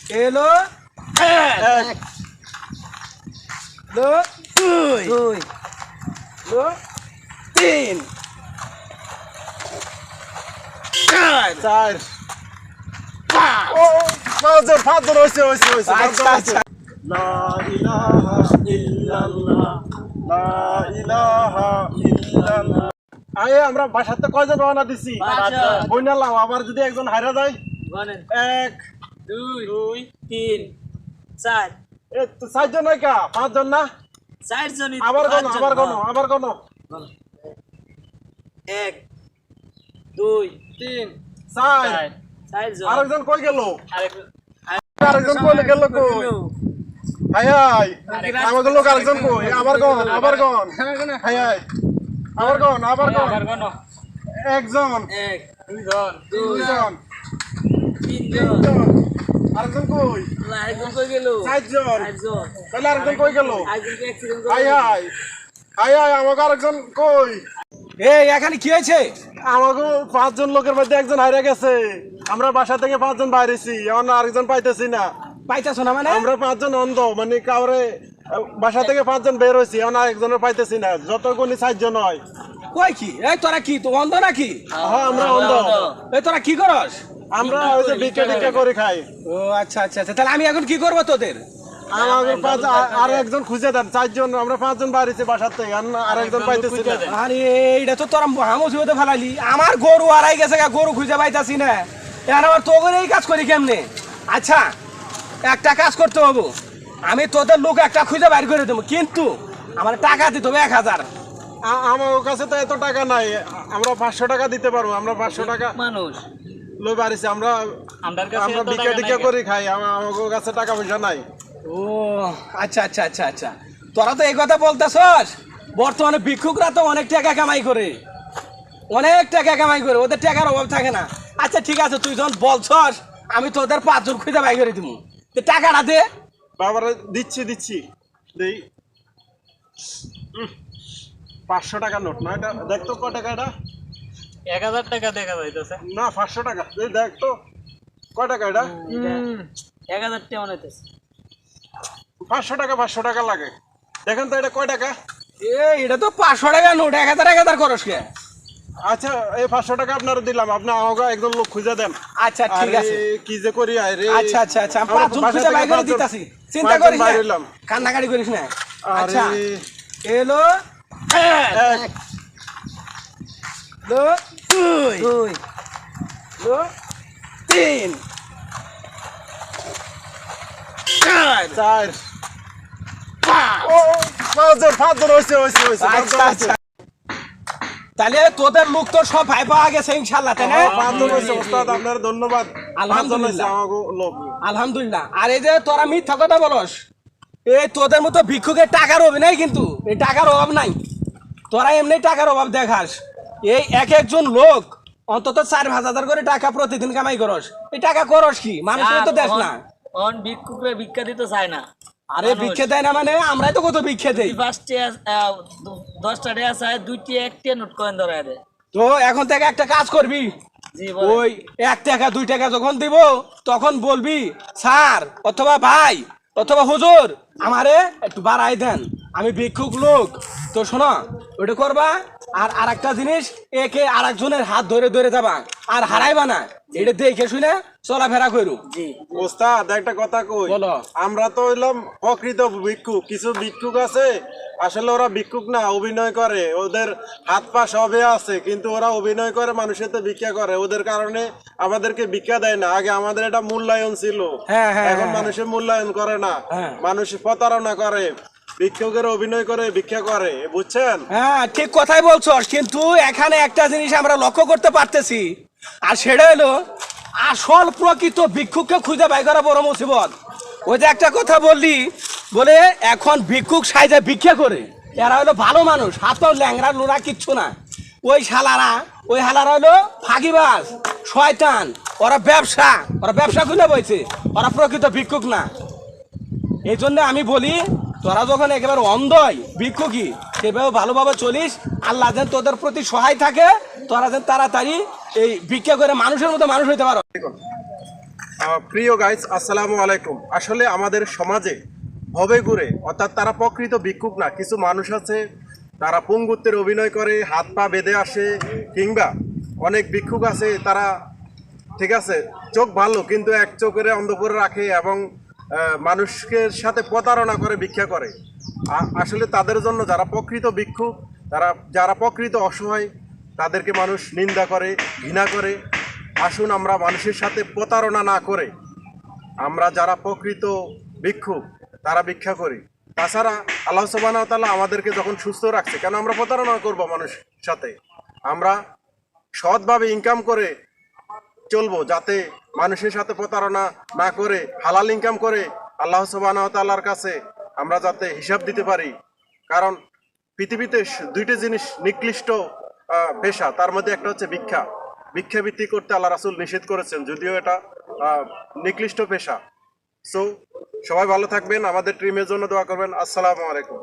এলো? এক লো দুই। দুই। লো তিন। চার। চার। ও পাঁচজন পাঁচজন হয়েছে হয়েছে হয়েছে। লা ইলাহা ইল্লাল্লাহ। লা ইলাহা ইল্লাল্লাহ। আয়ে আমরা বাসাতে কয়জন রওনা দিছি। বইনালাম আবার যদি একজন হারা যায়? এক দুই দুই তিন চার। এ তো চারজন নয় কা? পাঁচজন না? চারজনই আবার গণ আবার গণ। আবার গণ। এক দুই তিন চার। চার। চারজন। আরেকজন কই গেল? আরেক- আরেকজন কই গেল কই? হাই হাই। আমাকে লোক আরেকজন কই? আবার গণ আবার গণ। হাই হাই। আবার গণ আবার গণ। একজন। এক দুইজন। আরেকজন কই? আরেকজন কই গেল? চারজন। চারজন। তাহলে আরেকজন কই গেল? High high. হাই হাই আমাকে আরেকজন কই? এই এখানে কি হয়েছে? আমাকে পাঁচজন লোকের মধ্যে একজন হারিয়ে গেছে। আমরা বাসা থেকে পাঁচজন বাইরেছি এখন আরেকজন পাইতেছি না। পাইতেছো না মানে? আমরা পাঁচজন অন্ধ মানে কাউরে বাসা থেকে পাঁচজন বের হয়েছি এখন আরেকজনের পাইতেছি না। যতগুলি চারজন হয়। কই কি? এই তোরা কি তো অন্ধ নাকি? হ্যাঁ আমরা অন্ধ। এই তোরা কি করস? আমরা ওই যে ভিক্ষা টিক্ষা করে খাই। ও আচ্ছা আচ্ছা আচ্ছা। তাহলে আমি এখন কি করব তোদের? আমাকে পাঁচ আর একজন খুঁজে দেন চারজন আমরা পাঁচজন বাড়িছি বাসার থেকে আর একজন পাইতেছি না। আরে এইটা তো তোরা ফেলালি। আমার গরু হারাই গেছে গরু খুঁজে পাইতাছি না। এখন আবার তো এই কাজ করি কেমনে? আচ্ছা একটা কাজ করতে হব। আমি তোদের লোক একটা খুঁজে বাইর করে দেবো কিন্তু আমার টাকা দিতে হবে এক হাজার। আমার কাছে তো এত টাকা নাই আমরা পাঁচশো টাকা দিতে পারব আমরা পাঁচশো টাকা মানুষ লই বাড়িছি আমরা আমার কাছে আমরা এত ভিক্ষা টাকা করে খাই আমার কাছে টাকা পয়সা নাই। ও আচ্ছা আচ্ছা আচ্ছা আচ্ছা। তোরা তো এই কথা বলতেছস? বর্তমানে ভিক্ষুকরা তো অনেক টাকা কামাই করে। অনেক টাকা কামাই করে ওদের টাকার অভাব থাকে না। আচ্ছা ঠিক আছে তুই যখন বলছস আমি তোদের পাঁচজন খুঁজে বাই করে দিব তো টাকাটা দে। বাবারা দিচ্ছি দিচ্ছি। দেই। পাঁচশো টাকা নোট না এটা দেখতো ক টাকা এটা। এক হাজার টাকা দেখা যাইতেছে। না পাঁচশো টাকা। এই দেখ তো ক টাকা এটা? এক হাজার টাকা হইতেছে পাঁচশো টাকা পাঁচশো টাকা লাগে। দেখেন তো এটা কয় টাকা? এ এটা তো পাঁচশো টাকা নোট এক হাজার এক হাজার খরচ কে? আচ্ছা এই পাঁচশো টাকা আপনারা দিলাম। আপনি আমাকে একজন লোক খুঁজে দেন। আচ্ছা ঠিক আছে। কি যে করি আরে। আচ্ছা আচ্ছা আচ্ছা আমি পাঁচজন খুঁজে থেকে বাই করে দিতাছি। চিন্তা করিস না। বাইর। কান্নাকাটি করিস না। আচ্ছা এলো এক, লো দুই দুই তিন চার চার তাহলে তোদের লোক তো সব ভাই পাওয়া গেছে ইনশাল্লাহ তাই না? আপনার ধন্যবাদ। আলহামদুলিল্লাহ। আলহামদুলিল্লাহ। আর এই যে তোরা মিথ্যা কথা বলস এই তোদের মতো ভিক্ষুকের টাকার অভাব নাই কিন্তু এই টাকার অভাব নাই। তোরা এমনি টাকার অভাব দেখাস। এই এক একজন লোক অন্তত চার পাঁচ হাজার করে টাকা প্রতিদিন কামাই করস। এই টাকা করস কি? মানুষের তো দেখ না। অন ভিক্ষুকরা ভিক্ষা দিতে চায় না। আরে ভিক্ষে দেয় না মানে আমরাই তো কত ভিক্ষে দেই। দশটা টাকা চায় দুইটি একটি নোট কয়েন ধরা দেয়। তো এখন থেকে একটা কাজ করবি। ওই এক টাকা দুই টাকা যখন দিব তখন বলবি স্যার অথবা ভাই অথবা হুজুর আমারে একটু বাড়াই দেন। আমি ভিক্ষুক লোক। তো শোনো ওটা করবা আর আর একটা জিনিস একে আর একজনের হাত ধরে ধরে যাবা আর হারাইবা না। এটা দেখে শুনে চলাফেরা করু ওস্তাদ একটা কথা কই? বলো। আমরা তো হইলাম প্রকৃত ভিক্ষুক কিছু ভিক্ষুক আছে আসলে ওরা ভিক্ষুক না অভিনয় করে। ওদের হাত পা সবে আছে কিন্তু ওরা অভিনয় করে মানুষের তো ভিক্ষা করে। ওদের কারণে আমাদেরকে ভিক্ষা দেয় না। আগে আমাদের এটা মূল্যায়ন ছিল। হ্যাঁ, হ্যাঁ, এখন হ্যাঁ। মানুষের মূল্যায়ন করে না। মানুষ প্রতারণা করে। ভিক্ষুকের অভিনয় করে, ভিক্ষা করে, বুঝছেন? হ্যাঁ ঠিক কথাই বলছো, কিন্তু এখানে একটা জিনিস আমরা লক্ষ্য করতে পারতেছি। আর সেটা হলো, আসল প্রকৃত ভিক্ষুককে খুঁজে বাই করা বড় মুসিবত। ওই যে একটা কথা বললি, বলে এখন ভিক্ষুক সাইজে ভিক্ষা করে, এরা হলো ভালো মানুষ, হাত ল্যাংরা লোরা কিচ্ছু না। ওই শালারা, ওই হালারা হলো ফাঁকিবাজ, শয়তান, ওরা ব্যবসা ওরা ব্যবসা খুলে বইছে ওরা প্রকৃত ভিক্ষুক না। এই জন্য আমি বলি তোরা যখন একেবারে অন্ধই ভিক্ষুকি সেভাবে ভালোভাবে চলিস, আল্লাহ যেন তোদের প্রতি সহায় থাকে, তোরা যেন তাড়াতাড়ি এই ভিক্ষা করে মানুষের মতো মানুষ হইতে পারো। প্রিয় গাইস আসসালামু আলাইকুম। আসলে আমাদের সমাজে ভবে ঘুরে, অর্থাৎ তারা প্রকৃত ভিক্ষুক না, কিছু মানুষ আছে, তারা পঙ্গুত্বের অভিনয় করে, হাত পা বেঁধে আসে, কিংবা অনেক ভিক্ষুক আছে, তারা, ঠিক আছে, চোখ ভালো, কিন্তু এক চোখের অন্ধ করে রাখে এবং আহ, মানুষকে সাথে প্রতারণা করে ভিক্ষা করে। আসলে তাদের জন্য যারা প্রকৃত ভিক্ষুক তারা যারা প্রকৃত অসহায় তাদেরকে মানুষ নিন্দা করে ঘৃণা করে। আসুন আমরা মানুষের সাথে প্রতারণা না করে আমরা যারা প্রকৃত ভিক্ষুক তারা ভিক্ষা করি। তাছাড়া আল্লাহ তাআলা আমাদেরকে যখন সুস্থ রাখছে কেন আমরা প্রতারণা করব মানুষের সাথে? আমরা সৎভাবে ইনকাম করে চলবো যাতে মানুষের সাথে প্রতারণা না করে, হালাল ইনকাম করে আল্লাহ সুবাহ তাল্লার কাছে আমরা যাতে হিসাব দিতে পারি। কারণ পৃথিবীতে দুইটা জিনিস নিকৃষ্ট পেশা, তার মধ্যে একটা হচ্ছে ভিক্ষা। ভিক্ষা ভিক্ষাবৃত্তি করতে আল্লাহ রাসুল নিষেধ করেছেন, যদিও এটা নিকৃষ্ট পেশা। সো সবাই ভালো থাকবেন, আমাদের ট্রিমের জন্য দোয়া করবেন। আসসালামু আলাইকুম।